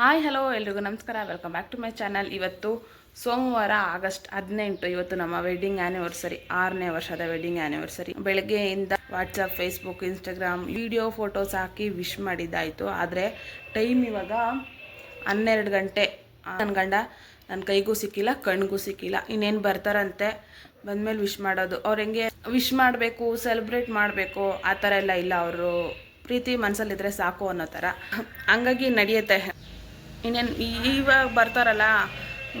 Hi, hello, ಎಲ್ರಿಗೂ ನಮಸ್ಕಾರ. Welcome back to my channel ಇವತ್ತು ಸೋಮವಾರ ಆಗಸ್ಟ್ ಹದಿನೆಂಟು, ಇವತ್ತು ನಮ್ಮ ವೆಡ್ಡಿಂಗ್ ಆ್ಯನಿವರ್ಸರಿ ಆರನೇ ವರ್ಷದ ವೆಡ್ಡಿಂಗ್ ಆ್ಯನಿವರ್ಸರಿ ಬೆಳಗ್ಗೆಯಿಂದ WhatsApp Facebook Instagram video photos ಹಾಕಿ ವಿಶ್ ಮಾಡಿದ್ದಾಯಿತು. ಆದರೆ ಟೈಮ್ ಇವಾಗ ಹನ್ನೆರಡು ಗಂಟೆ. ನನ್ನ ಗಂಡ ನನ್ನ ಕೈಗೂ ಸಿಕ್ಕಿಲ್ಲ, ಕಣ್ಗೂ ಸಿಕ್ಕಿಲ್ಲ. ಇನ್ನೇನು ಬರ್ತಾರಂತೆ? ಬಂದಮೇಲೆ ವಿಶ್ ಮಾಡೋದು. ಅವ್ರು ಹೆಂಗೆ ವಿಶ್ ಮಾಡಬೇಕು ಸೆಲೆಬ್ರೇಟ್ ಮಾಡಬೇಕು, ಆ ಥರ ಎಲ್ಲ ಇಲ್ಲ. ಅವರು ಪ್ರೀತಿ ಮನಸ್ಸಲ್ಲಿದ್ರೆ ಸಾಕು ಅನ್ನೋ ಥರ. ಹಂಗಾಗಿ ನಡೆಯುತ್ತೆ. ಇನ್ನೇನು ಇವಾಗ ಬರ್ತಾರಲ್ಲ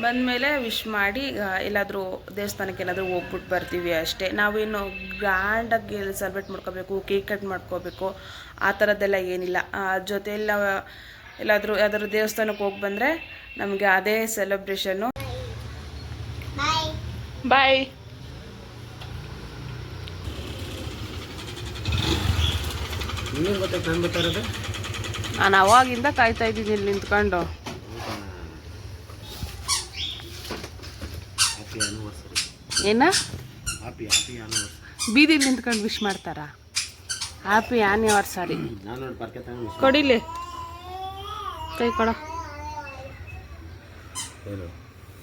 ಬಂದಮೇಲೆ ವಿಶ್ ಮಾಡಿ ಎಲ್ಲಾದರೂ ದೇವಸ್ಥಾನಕ್ಕೆ ಏನಾದರೂ ಹೋಗ್ಬಿಟ್ಟು ಬರ್ತೀವಿ ಅಷ್ಟೇ. ನಾವೇನು ಗ್ರ್ಯಾಂಡಾಗಿ ಸೆಲೆಬ್ರೇಟ್ ಮಾಡ್ಕೋಬೇಕು ಕೇಕ್ ಕಟ್ ಮಾಡ್ಕೋಬೇಕು ಆ ಥರದ್ದೆಲ್ಲ ಏನಿಲ್ಲ. ಆ, ಜೊತೆಲ್ಲ ಎಲ್ಲಾದರೂ ಯಾವ್ದಾದ್ರು ದೇವಸ್ಥಾನಕ್ಕೆ ಹೋಗಿ ಬಂದರೆ ನಮಗೆ ಅದೇ ಸೆಲೆಬ್ರೇಷನ್ನು ಬಾಯ್ ಇನ್ನೇನು ಗೊತ್ತಾಯ್ತು ನಾನು ಬರ್ತಾ ಇರೋದು? ನಾನು ಅವಾಗಿಂದ ಕಾಯ್ತಾ ಇದ್ದೀನಿ ಇಲ್ಲಿ ನಿಂತ್ಕೊಂಡು. ಏನ? ಬೀದಿಲಿ ನಿಂತ್ಕೊಂಡು ವಿಶ್ ಮಾಡ್ತಾರ? ಹ್ಯಾಪಿ ಆನಿವರ್ಸರಿ ಕೊಡಿಲಿ ಕೈ ಕೊಡ.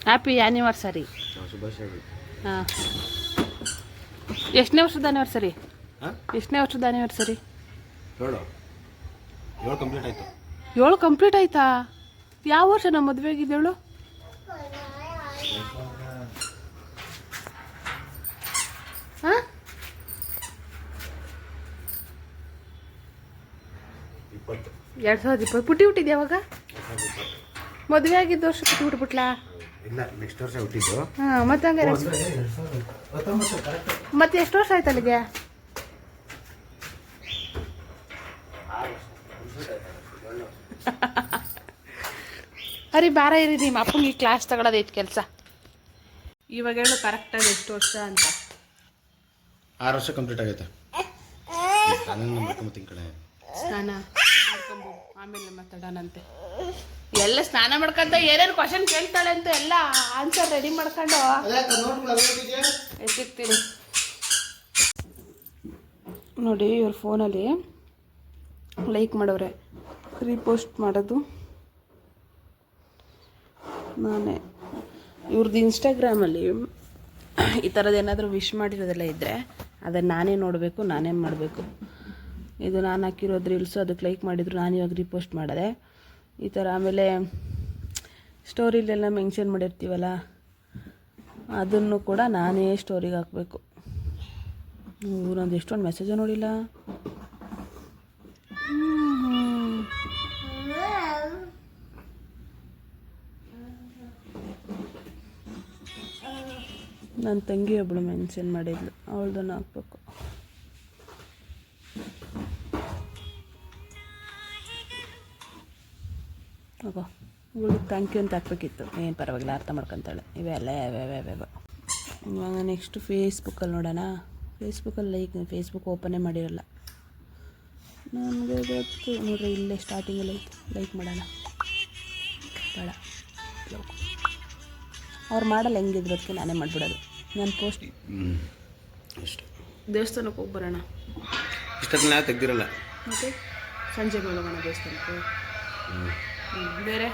ಹ್ಯಾಪಿ ಆನಿವರ್ಸರಿ ಹಾಂ ಎಷ್ಟನೇ ವರ್ಷದ ಆನಿವರ್ಸರಿ ಎಷ್ಟನೇ ವರ್ಷದ ಆನಿವರ್ಸರಿ ಏಳು ಕಂಪ್ಲೀಟ್ ಆಯಿತು. ಏಳು ಕಂಪ್ಲೀಟ್ ಆಯ್ತಾ? ಯಾವ ವರ್ಷ ನಮ್ಮ ಮದುವೆ ಆಗಿದ್ದೇಳು ಹಾಂ? ಎರಡು ಸಾವಿರದ ಇಪ್ಪತ್ತು. ಪುಟ್ಟಿ ಹುಟ್ಟಿದ್ದು ಯಾವಾಗ ಮದುವೆ ಆಗಿದ್ದ ವರ್ಷ ಪುಟ್ಟಿ ಹುಟ್ಬಿಟ್ಲಾ ಇಲ್ಲ ನೆಕ್ಸ್ಟ್ ವರ್ಷ ಹುಟ್ಟಿದ್ದು. ಹಾಂ ಮತ್ತೆ ಹಂಗಾರೆ ಮತ್ತೆ ಎಷ್ಟು ವರ್ಷ ಆಯ್ತು ಅಲ್ಲಿಗೆ ಅರಿ ಬಾರ ಇರಿ ನಿಮ್ಮ ಅಪ್ಪನಿಗೆ ಕ್ಲಾಸ್ ತಗೊಳ್ಳೋದೈತೆ ಕೆಲಸ. ಇವಾಗ ಹೇಳು ಕರೆಕ್ಟಾಗಿ ಎಷ್ಟು ವರ್ಷ ಅಂತ. ಆರು ವರ್ಷ ಕಂಪ್ಲೀಟ್ ಆಗೈತೆ. ಕಡೆ ಸ್ನಾನ ಮಾಡ್ಕೊಂಬು ಆಮೇಲೆ ಮಾತಾಡೋಣಂತೆ ಎಲ್ಲ ಸ್ನಾನ ಮಾಡ್ಕೊಂತ ಏನೇನು ಕ್ವಶನ್ ಕೇಳ್ತಾಳೆ ಅಂತ ಎಲ್ಲ ಆನ್ಸರ್ ರೆಡಿ ಮಾಡ್ಕೊಂಡು ಎತ್ತಿರ್ತೀನಿ ನೋಡಿ ಇವ್ರ ಫೋನಲ್ಲಿ ಲೈಕ್ ಮಾಡೋರೆ. ರೀಪೋಸ್ಟ್ ಮಾಡೋದು. ನಾನೇ. ಇವ್ರದ್ದು ಇನ್ಸ್ಟಾಗ್ರಾಮಲ್ಲಿ ಈ ಥರದ್ದು ಏನಾದರೂ ವಿಶ್ ಮಾಡಿರೋದೆಲ್ಲ ಇದ್ದರೆ ಅದನ್ನು ನಾನೇ ನೋಡಬೇಕು, ನಾನೇ ಮಾಡಬೇಕು. ಇದು ನಾನು ಹಾಕಿರೋದು ರೀಲ್ಸು ಅದಕ್ಕೆ ಲೈಕ್ ಮಾಡಿದ್ರು ನಾನು ಇವಾಗ ರೀಪೋಸ್ಟ್ ಮಾಡಿದೆ. ಈ ಥರ ಆಮೇಲೆ ಸ್ಟೋರಿಲೆಲ್ಲ ಮೆನ್ಷನ್ ಮಾಡಿರ್ತೀವಲ್ಲ, ಅದನ್ನು ಕೂಡ ನಾನೇ ಸ್ಟೋರಿಗೆ ಹಾಕಬೇಕು. ಇವ್ರೊಂದು ಎಷ್ಟೊಂದು ಮೆಸೇಜು ನೋಡಿಲ್ಲ. ನನ್ನ ತಂಗಿ ಒಬ್ಬಳು ಮೆನ್ಷನ್ ಮಾಡಿದ್ಲು, ಅವಳ್ದನ್ನು ಹಾಕ್ಬೇಕು. ಹೋಗೋ ಇವಳು ಥ್ಯಾಂಕ್ ಯು ಅಂತ ಹಾಕ್ಬೇಕಿತ್ತು. ಏನು ಪರವಾಗಿಲ್ಲ, ಅರ್ಥ ಮಾಡ್ಕೊತಾಳೆ. ಇವೆಲ್ಲ ಯಾವ್ಯಾವ ಇವಾಗ ನೆಕ್ಸ್ಟ್ ಫೇಸ್ಬುಕ್ಕಲ್ಲಿ ನೋಡೋಣ ಫೇಸ್ಬುಕ್ಕಲ್ಲಿ ಲೈಕ್ ಫೇಸ್ಬುಕ್ ಓಪನೇ ಮಾಡಿರಲ್ಲ ನನಗೆ ಗೊತ್ತು ನೋಡ್ರಿ ಇಲ್ಲೇ ಸ್ಟಾರ್ಟಿಂಗಲ್ಲಿ ಐತೆ ಲೈಕ್ ಮಾಡೋಣ ಬೇಡ ಅವ್ರು ಮಾಡಲ್ಲ ಹೆಂಗಿದ್ರು ಅದಕ್ಕೆ ನಾನೇ ಮಾಡಿಬಿಡೋದು ನಾನು ಪೋಸ್ಟ್ ಅಷ್ಟು. ದೇವಸ್ಥಾನಕ್ಕೆ ಹೋಗಿ ಬರೋಣ. ಇಷ್ಟೊತ್ತಿನ ತೆಗ್ದಿರಲ್ಲ. ಮತ್ತು ಸಂಜೆಗೆ ಹೋಗೋಣ ದೇವಸ್ಥಾನಕ್ಕೆ. ಬೇರೆ?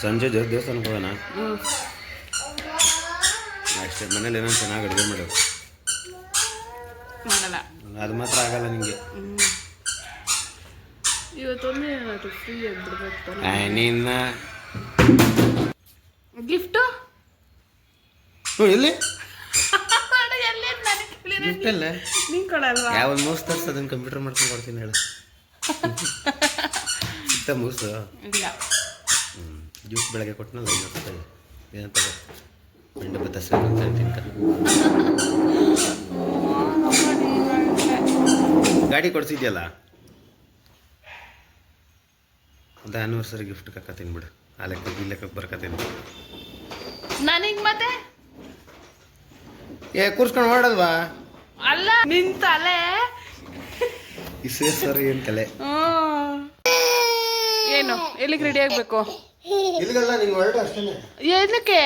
ಸಂಜೆ ದೇವ ದೇವಸ್ಥಾನಕ್ಕೆ ಹೋಗೋಣ? ಅಷ್ಟೇ ಮನೇಲಿ ಏನೋ ಚೆನ್ನಾಗಿ ಅಡುಗೆ ಮಾಡೋದು. ಮಾಡಲ್ಲ. ಅದು ಮಾತ್ರ ಆಗಲ್ಲ ನಿಮಗೆ ಏನಾದ್ರು ಫ್ರೀ ಆಗಿಬಿಡ್ಬೇಕು ನಿನ್ನ ಗಿಫ್ಟು ಎಲ್ಲಿ? ಗಿಫ್ಟಲ್ಲ ಯಾವ ಮೂಸ್ ತರ್ಸ್ ಅದನ್ನ ಕಂಪ್ಯೂಟರ್ ಮಾಡ್ಕೊಂಡು ಕೊಡ್ತೀನಿ ಹೇಳು. ಇತ್ತ ಮೂಸು ಜ್ಯೂಸ್ ಬೆಳಗ್ಗೆ ಕೊಟ್ಟನಲ್ಲ ಐವತ್ತು ರೂಪಾಯಿ. ಏನಂತ ಬೆಂಡೆ ಅಂತ ಗಾಡಿ ಕೊಡ್ಸಿದ್ಯಲ್ಲ? ಅದು ಆನಿವರ್ಸರಿ ಗಿಫ್ಟ್ ಕಕ್ಕತೀನಿ ಬಿಡು ಆ ಲೆಕ್ಕ ಈ ಲೆಕ್ಕಕ್ಕೆ ಬರ್ಕತೀನಿ ನನಗೆ ಮತ್ತೆ? ಏ ಕೂರ್ಸ್ಕೊಂಡು ಹೊರಡಲ್ವಾ ಅಲ್ಲ ನಿಂತಲೆ ಇಸೇ ಸರಿ ಏನು ತಲೆ. ಏನು ಎಲ್ಲಿಗೆ ರೆಡಿ ಆಗ್ಬೇಕು? ಇಲ್ಲಿಗಲ್ಲ ಹೊರಟ ಏನಕ್ಕೆ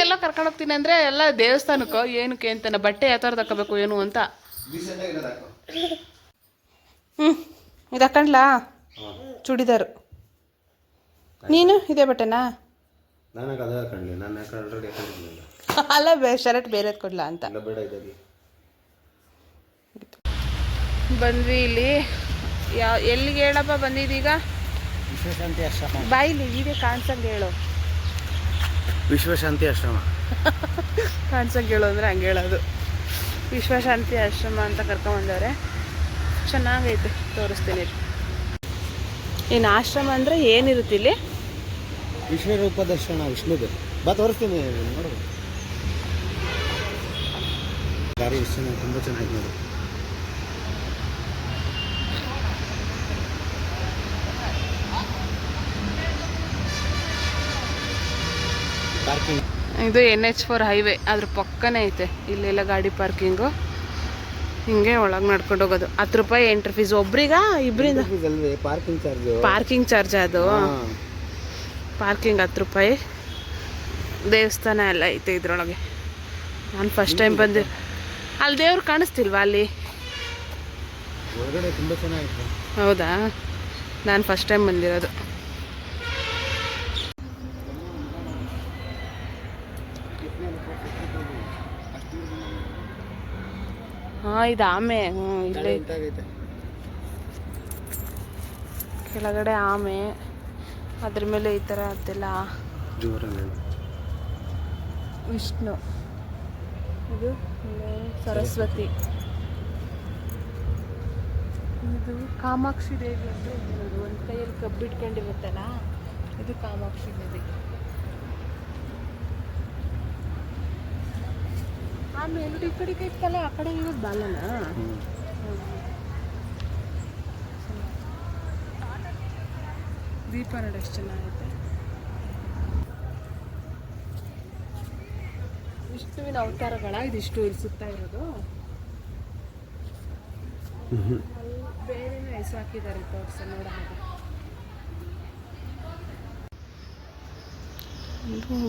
ಎಲ್ಲ ಕರ್ಕೊಂಡು ಹೋಗ್ತೀನಿ ಅಂದ್ರೆ ಎಲ್ಲ ದೇವಸ್ಥಾನಕ್ಕೋ ಏನಕ್ಕೆ ಅಂತಾನೆ ಬಟ್ಟೆ ಯಾವ ಥರ ತಗೋಬೇಕು ಏನು ಅಂತ. ಹ್ಞೂ ಇದು ಹಾಕೊಂಡ್ಲಾ? ಚೂಡಿದಾರು. ನೀನು ಇದೇ ಬಟ್ಟೆನಾ? ನಾನು ಯಾಕೆ ಅದೇ ಹಾಕೊಂಡ್ಲಿ ನಾನು ಯಾಕೆ ಆಲ್ರೆಡಿ ಹಾಕೊಂಡಿದ್ನಲ್ಲ ಅಲ್ಲ ಬೇ ಶರ್ಟ್ ಬೇರೆದು ಕೊಡ್ಲಾ ಅಂತ. ಇಲ್ಲ ಬೇಡ ಇದಾಗಿ ಬಂದ್ವಿ ಇಲ್ಲಿ. ಯಾವ ಎಲ್ಲಿಗೆ ಹೇಳಪ್ಪ ಬಂದಿದ್ದೀಗ ವಿಶ್ವಶಾಂತಿ ಆಶ್ರಮ. ಬಾಯಿಲಿ ಹೀಗೆ ಕಾಣ್ಸಂಗೆ ಹೇಳು. ವಿಶ್ವಶಾಂತಿ ಆಶ್ರಮ. ಕಾಣ್ಸಂಗೆ ಹೇಳು ಅಂದರೆ ಹಂಗೆ ಹೇಳೋದು. ವಿಶ್ವಶಾಂತಿ ಆಶ್ರಮ ಅಂತ ಕರ್ಕೊಂಬಂದವ್ರೆ. ಚೆನ್ನಾಗೈತೆ ತೋರಿಸ್ತೀನಿ. ಏನ್ ಇನ್ನು ಆಶ್ರಮ ಅಂದರೆ ಏನಿರುತ್ತೆ ಇಲ್ಲಿ? ವಿಶ್ವರೂಪ ದರ್ಶನ ವಿಷ್ಣುದು ಬಾ ತೋರಿಸ್ತೀನಿ. ನೋಡು. ದಾರಿ ವಿಷ್ಣು ತುಂಬ ಚೆನ್ನಾಗಿ ನೋಡು. ಪಾರ್ಕಿಂಗ್. ಇದು ಎನ್ ಎಚ್ ಫೋರ್ ಹೈವೇ. ಅದ್ರ ಪಕ್ಕನೇ ಐತೆ. ಇಲ್ಲೆಲ್ಲ ಗಾಡಿ ಪಾರ್ಕಿಂಗು. ಹಿಂಗೆ ಒಳಗೆ ನಡ್ಕೊಂಡು ಹೋಗೋದು. ಹತ್ತು ರೂಪಾಯಿ ಎಂಟ್ರಿ ಫೀಸ್ ಒಬ್ರಿಗ? ಇಬ್ಬರಿಂದ ಪಾರ್ಕಿಂಗ್ ಚಾರ್ಜ್ ಪಾರ್ಕಿಂಗ್ ಚಾರ್ಜ್ ಅದು. ಪಾರ್ಕಿಂಗ್ ಹತ್ತು ರೂಪಾಯಿ. ದೇವಸ್ಥಾನ ಎಲ್ಲ ಐತೆ ಇದ್ರೊಳಗೆ. ನಾನು ಫಸ್ಟ್ ಟೈಮ್ ಬಂದೆ. ಅಲ್ಲಿ ದೇವ್ರು ಕಾಣಿಸ್ತಿಲ್ವಾ ಅಲ್ಲಿ? ಹೌದಾ? ನಾನು ಫಸ್ಟ್ ಟೈಮ್ ಬಂದಿರೋದು. ಹಾಂ ಇದು ಆಮೆ. ಹ್ಞೂ ಇಲ್ಲೇ ಕೆಳಗಡೆ ಆಮೆ. ಅದ್ರ ಮೇಲೆ ಈ ಥರ ಅದೆಲ್ಲ ವಿಷ್ಣು. ಇದು ಸರಸ್ವತಿ. ಇದು ಕಾಮಾಕ್ಷಿ ದೇವಿ ಅಂತ ಇರೋದು ಒಂದು ಕೈಯಲ್ಲಿ ಕಬ್ಬಿಟ್ಕೊಂಡಿರುತ್ತಲ್ಲ ಇದು ಕಾಮಾಕ್ಷಿ ದೇವಿ. ಆಮೇಲೆ ಈ ಕಡೆ ಇತ್ತಲ್ಲ ಆ ಕಡೆ ಇರೋದು ಬಾಲನ? ದೀಪ ನೋಡಿ ಎಷ್ಟು ವಿಷ್ಣುವಿನ ಅವತಾರಗಳ ಇದಿಷ್ಟು ಇಲ್ಲಿ ಸುತ್ತಾ ಇರೋದು. ಬೇರೆನೇ ಹೆಸರು ಹಾಕಿದ್ದಾರೆ ತೋರ್ಸ ನೋಡ ಹಾಗೆ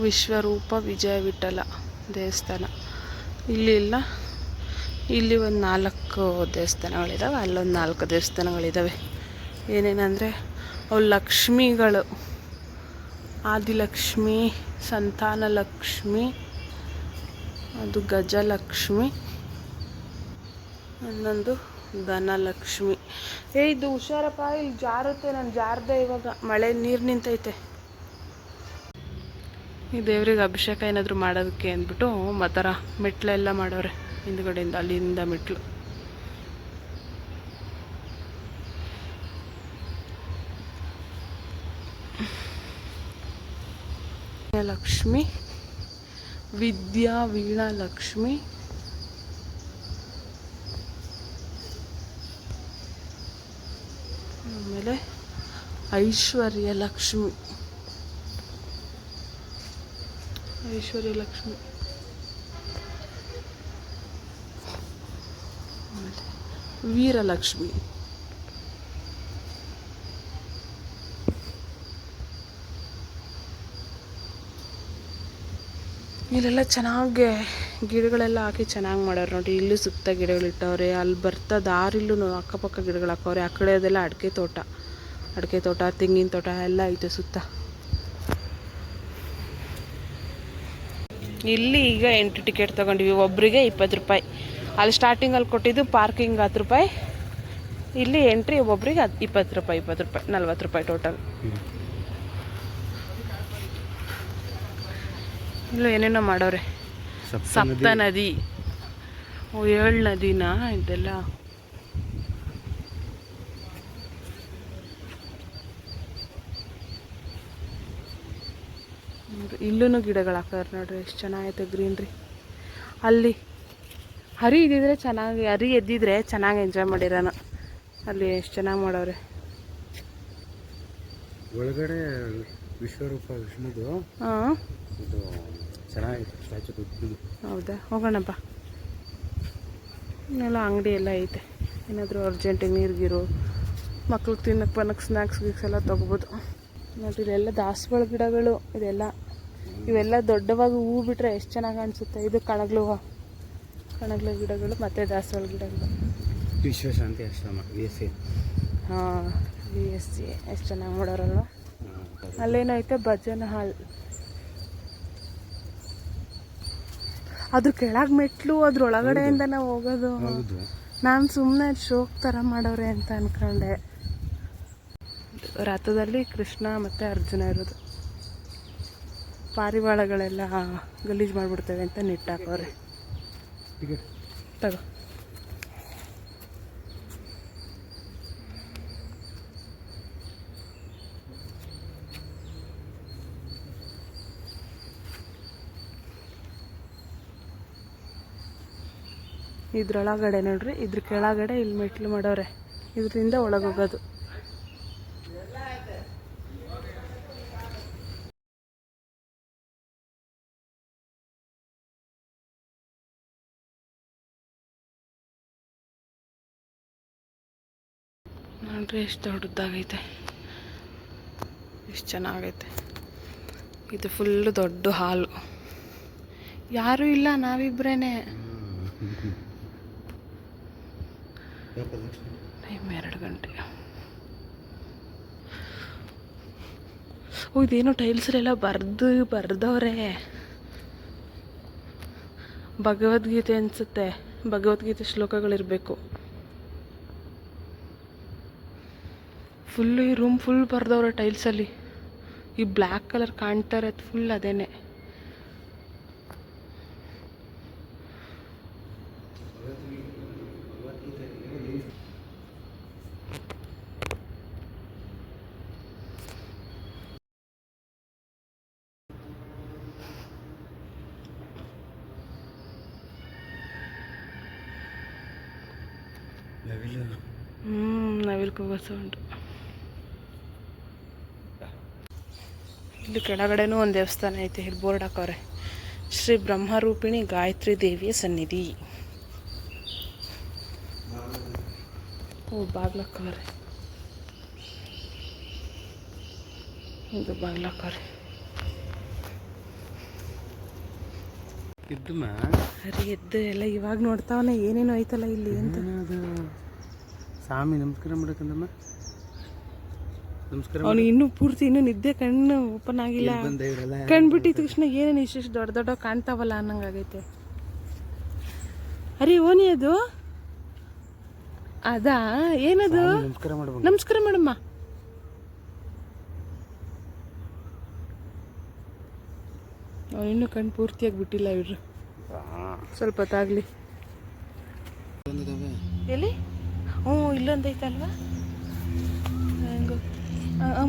ವಿಶ್ವರೂಪ ವಿಜಯ ವಿಠಲ ದೇವಸ್ಥಾನ. ಇಲ್ಲಿ ಇಲ್ಲ. ಇಲ್ಲಿ ಒಂದು ನಾಲ್ಕು ದೇವಸ್ಥಾನಗಳಿದ್ದಾವೆ ಅಲ್ಲೊಂದು ನಾಲ್ಕು ದೇವಸ್ಥಾನಗಳಿದ್ದಾವೆ ಏನೇನಂದರೆ ಅವು ಲಕ್ಷ್ಮಿಗಳು. ಆದಿಲಕ್ಷ್ಮಿ ಸಂತಾನ ಲಕ್ಷ್ಮಿ ಅದು ಗಜಲಕ್ಷ್ಮಿ, ಇನ್ನೊಂದು ಧನಲಕ್ಷ್ಮಿ. ಏ, ಇದು ಹುಷಾರಪ್ಪ, ಇಲ್ಲಿ ಜಾರುತ್ತೆ ನಾನು ಜಾರದೆ ಇವಾಗ. ಮಳೆ, ನೀರು ನಿಂತೈತೆ. ಈ ದೇವ್ರಿಗೆ ಅಭಿಷೇಕ ಏನಾದರೂ ಮಾಡೋದಕ್ಕೆ ಅಂದ್ಬಿಟ್ಟು ಮತ್ತರ ಮೆಟ್ಲೆಲ್ಲ ಮಾಡೋರೆ ಹಿಂದ್ಗಡೆಯಿಂದ ಅಲ್ಲಿಂದ ಮೆಟ್ಲು. ಲಕ್ಷ್ಮಿ ವಿದ್ಯಾ ವೀಣಾ ಲಕ್ಷ್ಮಿ ಆಮೇಲೆ ಐಶ್ವರ್ಯ ಲಕ್ಷ್ಮಿ. ಐಶ್ವರ್ಯ ಲಕ್ಷ್ಮಿ. ವೀರಲಕ್ಷ್ಮಿ. ಇಲ್ಲೆಲ್ಲ ಚೆನ್ನಾಗಿ ಗಿಡಗಳೆಲ್ಲ ಹಾಕಿ ಚೆನ್ನಾಗಿ ಮಾಡ್ಯಾರ ನೋಡಿ ಇಲ್ಲೂ ಸುತ್ತ ಗಿಡಗಳಿಟ್ಟವ್ರೆ ಅಲ್ಲಿ ಬರ್ತಾ ದಾರಿಲ್ಲೂ ಅಕ್ಕಪಕ್ಕ ಗಿಡಗಳು ಹಾಕೋರೆ ಆ ಕಡೆ ಅದೆಲ್ಲ ಅಡಿಕೆ ತೋಟ. ಅಡಿಕೆ ತೋಟ, ತೆಂಗಿನ ತೋಟ ಎಲ್ಲ ಐತೆ ಸುತ್ತ. ಇಲ್ಲಿ ಈಗ ಎಂಟ್ರಿ ಟಿಕೆಟ್ ತೊಗೊಂಡಿವಿ. ಒಬ್ಬರಿಗೆ ಇಪ್ಪತ್ತು ರೂಪಾಯಿ. ಅಲ್ಲಿ ಸ್ಟಾರ್ಟಿಂಗಲ್ಲಿ ಕೊಟ್ಟಿದ್ದು ಪಾರ್ಕಿಂಗ್ ಹತ್ತು ರೂಪಾಯಿ. ಇಲ್ಲಿ ಎಂಟ್ರಿ ಒಬ್ಬೊಬ್ರಿಗೆ ಹತ್ತು ಇಪ್ಪತ್ತು ರೂಪಾಯಿ ಇಪ್ಪತ್ತು ರೂಪಾಯಿ, ನಲ್ವತ್ತು ರೂಪಾಯಿ ಟೋಟಲ್ ಇಲ್ಲೂ ಏನೇನೋ ಮಾಡೋರೆ. ಸಪ್ತ ನದಿ. ಓ ಏಳು ನದಿನಾ ಇದೆಲ್ಲ? ಇಲ್ಲೂ ಗಿಡಗಳು ಹಾಕ್ತಾರೆ ನೋಡ್ರಿ ಎಷ್ಟು ಚೆನ್ನಾಗೈತೆ ಗ್ರೀನ್ರಿ. ಅಲ್ಲಿ ಹರಿ ಇದ್ದಿದ್ರೆ ಚೆನ್ನಾಗಿ ಹರಿ ಎದ್ದಿದ್ರೆ ಚೆನ್ನಾಗಿ ಎಂಜಾಯ್ ಮಾಡಿರೋಣ ಅಲ್ಲಿ ಎಷ್ಟು ಚೆನ್ನಾಗಿ ಮಾಡವ್ರೆ ಒಳಗಡೆ ವಿಶ್ವರೂಪ ವಿಷ್ಣುದು. ಹಾಂ. ಇದು ಚೆನ್ನಾಗಿತ್ತು ಸ್ಟ್ಯಾಚು ದೊಡ್ಡದು ಹೌದಾ? ಹೋಗೋಣಪ್ಪ. ಇನ್ನೆಲ್ಲ ಅಂಗಡಿ ಎಲ್ಲ ಐತೆ. ಏನಾದರೂ ಅರ್ಜೆಂಟಿಗೆ ನೀರಿಗಿರು ಮಕ್ಳಿಗೆ ತಿನ್ನಕ್ಕೆ ಬನ್ನಕ್ಕೆ ಸ್ನ್ಯಾಕ್ಸ್ ಗೀಕ್ಸ್ ಎಲ್ಲ ತೊಗೋಬೋದು. ನೋಡಿ ಇದೆಲ್ಲ ದಾಸವಾಳ ಗಿಡಗಳು ಇದೆಲ್ಲ. ಇವೆಲ್ಲ ದೊಡ್ಡವಾಗಿ ಹೂ ಬಿಟ್ಟರೆ ಎಷ್ಟು ಚೆನ್ನಾಗಿ ಅನಿಸುತ್ತೆ? ಇದು ಕಣಗ್ಲು ಹೂವು. ಕಣಗ್ಲು ಗಿಡಗಳು ಮತ್ತು ದಾಸವಾಳ ಗಿಡಗಳು. Vishwashanti Ashram V S C ಹಾಂ ಬಿ ಎಸ್ ಸಿ ಎಷ್ಟು ಚೆನ್ನಾಗಿ ಮಾಡೋರಲ್ವ? ಅಲ್ಲೇನೈತೆ ಭಜನ ಹಾಲ್ ಅದ್ರ ಕೆಳಗೆ ಮೆಟ್ಲು ಅದ್ರ ಒಳಗಡೆಯಿಂದ ನಾವು ಹೋಗೋದು. ನಾನು ಸುಮ್ಮನೆ ಶೋಕ್ ಥರ ಮಾಡೋರೆ ಅಂತ ಅನ್ಕೊಂಡೆ. ರಥದಲ್ಲಿ ಕೃಷ್ಣ ಮತ್ತು ಅರ್ಜುನ ಇರೋದು. ಪಾರಿವಾಳಗಳೆಲ್ಲ ಗಲೀಜು ಮಾಡಿಬಿಡ್ತೇವೆ ಅಂತ ನಿಟ್ಟಾಕವ್ರೆ ತಗೋ. ಇದ್ರೊಳಗಡೆ ನೋಡ್ರಿ, ಇದ್ರ ಕೆಳಗಡೆ ಇಲ್ಲಿ ಮೆಟ್ಲು ಮಾಡವ್ರೆ ಇದರಿಂದ ಒಳಗೆ ಹೋಗೋದು ನೋಡ್ರಿ, ಎಷ್ಟು ದೊಡ್ಡದಾಗೈತೆ. ಎಷ್ಟು ಚೆನ್ನಾಗೈತೆ. ಇದು ಫುಲ್ಲು ದೊಡ್ಡ ಹಾಲು. ಯಾರೂ ಇಲ್ಲ, ನಾವಿಬ್ರೇನೆ. ಟೈಮ್ ಎರಡು ಗಂಟೆ ಓ, ಇದೇನೋ ಟೈಲ್ಸ್ಲೆಲ್ಲ ಬರ್ದು, ಬರ್ದವ್ರೆ. ಭಗವದ್ಗೀತೆ ಅನಿಸುತ್ತೆ. ಭಗವದ್ಗೀತೆ ಶ್ಲೋಕಗಳಿರಬೇಕು. ಫುಲ್ ಈ ರೂಮ್ ಫುಲ್ ಬರ್ದವ್ರೆ ಟೈಲ್ಸಲ್ಲಿ ಈ ಬ್ಲ್ಯಾಕ್ ಕಲರ್ ಕಾಣ್ತಾ ಇರೋದು ಫುಲ್ ಅದೇನೆ ಹ್ಞೂ ಕೂಗೋ ಸೌಂಡು ಇಲ್ಲಿ ಕೆಳಗಡೆನೂ ಒಂದು ದೇವಸ್ಥಾನ ಐತೆ ಇಲ್ಲಿ ಬೋರ್ಡ್ ಹಾಕವ್ರೆ ಶ್ರೀ ಬ್ರಹ್ಮರೂಪಿಣಿ ಗಾಯತ್ರಿ ದೇವಿಯ ಸನ್ನಿಧಿ. ಓ ಬಾಗ್ಲಕ್ಕವ್ರೆ. ಇದು ಬಾಗ್ಲಕ್ಕವ್ರೆ. ಮಾ ಹರಿ ಎದ್ದು ಎಲ್ಲ ಇವಾಗ ನೋಡ್ತಾವನೆ ಏನೇನು ಐತಲ್ಲ ಇಲ್ಲಿ ಅಂತ. ಸ್ವಾಮಿ ನಮಸ್ಕಾರ ಮಾಡಕ್ಕಂದಮ್ಮ ನಮಸ್ಕಾರ ಅವನು ಇನ್ನೂ ಪೂರ್ತಿ ಇನ್ನೂ ನಿದ್ದೆ ಕಣ್ಣು ಓಪನ್ ಆಗಿಲ್ಲ. ಬಂದ ಇವರೆಲ್ಲ? ಕಣ್ಬಿಟ್ಟಿದ ತಕ್ಷಣ ಏನೇನು ಇಷ್ಟಿಷ್ಟು ದೊಡ್ಡ ದೊಡ್ಡ ಕಾಣ್ತಾವಲ್ಲ ಅನ್ನಂಗಾಗೈತೆ ಅರೆ ಓನಿ ಅದು? ಅದಾ? ಏನದು? ನಮಸ್ಕಾರ ಮಾಡ್ಬೇಕು. ನಮಸ್ಕಾರ ಮಾಡಮ್ಮ. ಅವ್ನು ಇನ್ನೂ ಕಣ್ಣು ಪೂರ್ತಿಯಾಗಿ ಬಿಟ್ಟಿಲ್ಲ ಇವ್ರು. ಸ್ವಲ್ಪ ಹೊತ್ತಾಗಲಿ. ಎಲ್ಲಿ? ಇಲ್ಲೊಂದು ಐತಲ್ವಾ ಹಂಗೆ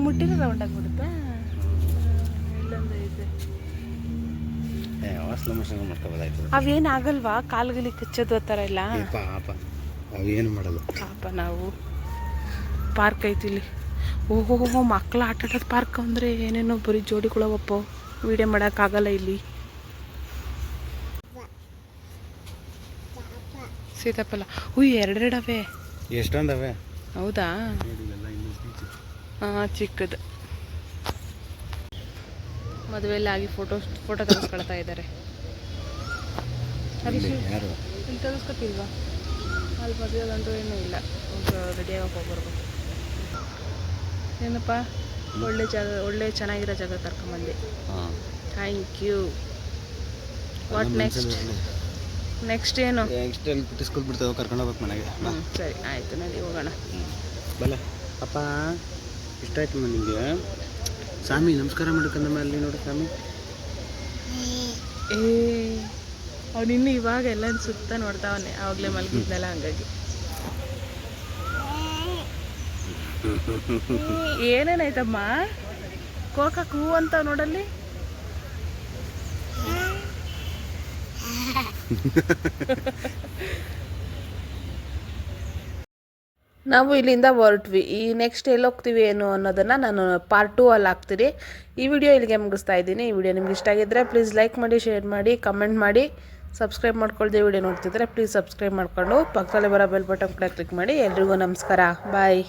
ಮುಟ್ಟಿದ್ರೆ ರೌಂಡ್ ಆಗಿಬಿಡುತ್ತಾ? ಇಲ್ಲೊಂದು ಐತೆ ಅವೇನು ಆಗಲ್ವಾ? ಕಾಲ್ಗಲಿ ಕಚ್ಚೋದು ಆ ಥರ ಎಲ್ಲ ಪಾಪ ಅವು ಏನು ಮಾಡಲ್ಲ ಪಾಪ ನಾವು ಪಾರ್ಕ್ ಐತಿ ಇಲ್ಲಿ ಓಹೋ ಮಕ್ಕಳು ಆಟ ಆಡೋದು ಪಾರ್ಕ್ ಅಂದರೆ ಏನೇನೋ ಬರೀ ಜೋಡಿಗಳವಪ್ಪ ವೀಡಿಯೋ ಮಾಡೋಕ್ಕಾಗಲ್ಲ ಇಲ್ಲಿ. ಸೀತಾಫಲ. ಉಯ್ ಎರಡೆರಡವೆ. ಎಷ್ಟೊಂದವೆ? ಹೌದಾ? ಹಾಂ ಚಿಕ್ಕದು. ಮದುವೆಯಲ್ಲಿ ಆಗಿ ಫೋಟೋ ಫೋಟೋ ತೆಗೆಸ್ಕೊಳ್ತಾ ಇದ್ದಾರೆ. ತೆಗೆಸ್ಕೊತಿಲ್ವಾ? ಅಲ್ಲಿ ಮದುವೆ ಗಂಟು ಏನೂ ಇಲ್ಲ. ರೆಡಿಯಾಗಿ ಹೋಗ್ಬರ್ಬೇಕು. ಏನಪ್ಪ? ಒಳ್ಳೆ ಜಾಗ ಒಳ್ಳೆ ಚೆನ್ನಾಗಿರೋ ಜಾಗ ಕರ್ಕೊಂಬಂದೆ. Thank you what next next ಏನು? ನೆಕ್ಸ್ಟ್ ಅಲ್ಲಿ ಬಿಟ್ಟು ಸ್ಕೂಲ್ ಬಿಡ್ತಾವೆ ಕರ್ಕೊಂಡು ಹೋಗ್ಬೇಕು ಮನೆಗೆ. ಸರಿ ಆಯಿತು ನಡಿ ಹೋಗೋಣ. ಬಲ ಅಪ್ಪ ಇಷ್ಟ ಆಯ್ತು ನಿಮಗೆ ಸ್ವಾಮಿ ನಮಸ್ಕಾರ ಮಾಡಕ್ಕಂದಮ್ಮ ಅಲ್ಲಿ ನೋಡು ಸ್ವಾಮಿ. ಏ ಅವ್ನು ಇನ್ನು ಇವಾಗ ಎಲ್ಲ ಸುತ್ತ ನೋಡ್ತಾವನೆ ಆವಾಗಲೇ ಮಲಗಿದ್ನಲ್ಲ ಹಂಗಾಗಿ. ಏನೇನಾಯ್ತಮ್ಮ? ಕೋಕ ಹೂ ಅಂತ ನೋಡಲ್ಲಿ? ನಾವು ಇಲ್ಲಿಂದ ಹೊರಟ್ವಿ. ಈ ನೆಕ್ಸ್ಟ್ ಎಲ್ಲಿ ಹೋಗ್ತೀವಿ ಏನು ಅನ್ನೋದನ್ನು ನಾನು ಪಾರ್ಟ್ ಟೂ ಅಲ್ಲಿ ಹಾಕ್ತೀರಿ ಈ ವಿಡಿಯೋ ಇಲ್ಲಿಗೆ ಮುಗಿಸ್ತಾ ಇದ್ದೀನಿ. ಈ ವಿಡಿಯೋ ನಿಮ್ಗೆ ಇಷ್ಟ ಆಗಿದ್ದರೆ ಪ್ಲೀಸ್ ಲೈಕ್ ಮಾಡಿ ಶೇರ್ ಮಾಡಿ ಕಮೆಂಟ್ ಮಾಡಿ ಸಬ್ಸ್ಕ್ರೈಬ್ ಮಾಡ್ಕೊಳ್ದೆ ವಿಡಿಯೋ ನೋಡ್ತಿದ್ರೆ ಪ್ಲೀಸ್ ಸಬ್ಸ್ಕ್ರೈಬ್ ಮಾಡಿಕೊಂಡು ಪಕ್ಕದಲ್ಲಿ ಬರೋ ಬೆಲ್ ಬಟನ್ ಕೂಡ ಕ್ಲಿಕ್ ಮಾಡಿ ಎಲ್ರಿಗೂ ನಮಸ್ಕಾರ. ಬಾಯ್